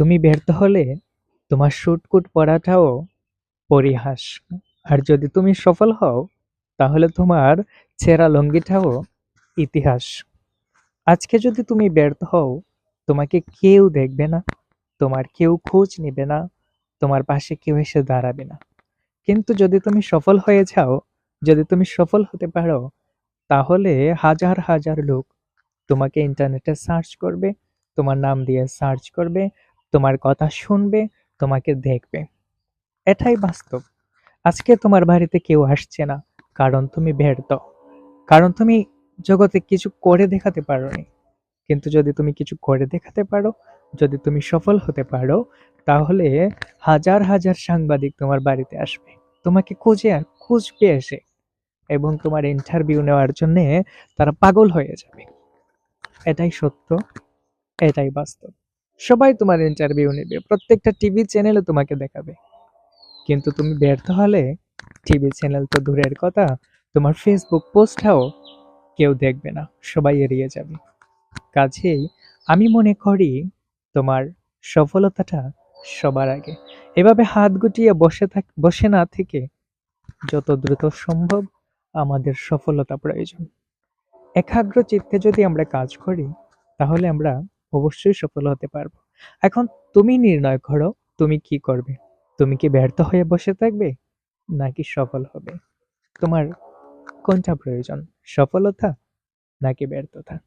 তুমি ব্যর্থ হলে তোমার শুটকুট পড়াটাও পরিহাস। আর যদি তুমি সফল হও, তাহলে তোমার ছেঁড়া লুঙ্গিটাও ইতিহাস। আজকে যদি তুমি ব্যর্থ হও, তোমাকে কেউ দেখবে না, তোমার কেউ খোঁজ নেবে না, তোমার পাশে কেউ এসে দাঁড়াবে না। কিন্তু যদি তুমি সফল হয়ে যাও, যদি তুমি সফল হতে পারো, তাহলে হাজার হাজার লোক তোমাকে ইন্টারনেটে সার্চ করবে, তোমার নাম দিয়ে সার্চ করবে তোমার কথা শুনবে, তোমাকে দেখবে। এটাই বাস্তব। আজকে তোমার বাড়িতে কেউ আসছে না, কারণ তুমি ব্যর্থ। কারণ তুমি জগতে কিছু করে দেখাতে পারোনি। কিন্তু যদি তুমি কিছু করে দেখাতে পারো, যদি তুমি সফল হতে পারো, তাহলে হাজার হাজার সাংবাদিক তোমার বাড়িতে আসবে। তোমাকে খুঁজে আর খুঁজবে এসে। এবং তোমার ইন্টারভিউ নেওয়ার জন্যে তারা পাগল হয়ে যাবে। এটাই সত্য, এটাই বাস্তব। সবাই তোমার ইন্টারভিউ নেবে। প্রত্যেকটা টিভি চ্যানেলে তোমাকে দেখাবে। কিন্তু তুমি ব্যর্থ হলে টিভি চ্যানেল তো দূরের কথা, তোমার ফেসবুক পোস্টটাও কেউ দেখবে না, সবাই এড়িয়ে যাবে। কাজেই আমি মনে করি তোমার সফলতাটা সবার আগে। এভাবে হাত গুটিয়ে বসে থাক, বসে না থেকে যত দ্রুত সম্ভব আমাদের সফলতা প্রয়োজন। একাগ্র চিত্তে যদি আমরা কাজ করি, তাহলে আমরা অবশ্যই সফল হতে পারব। এখন তুমি নির্ণয় করো, তুমি কি করবে? তুমি কি ব্যর্থ হয়ে বসে থাকবে, নাকি সফল হবে? তোমার কোনটা প্রয়োজন, সফলতা নাকি ব্যর্থতা?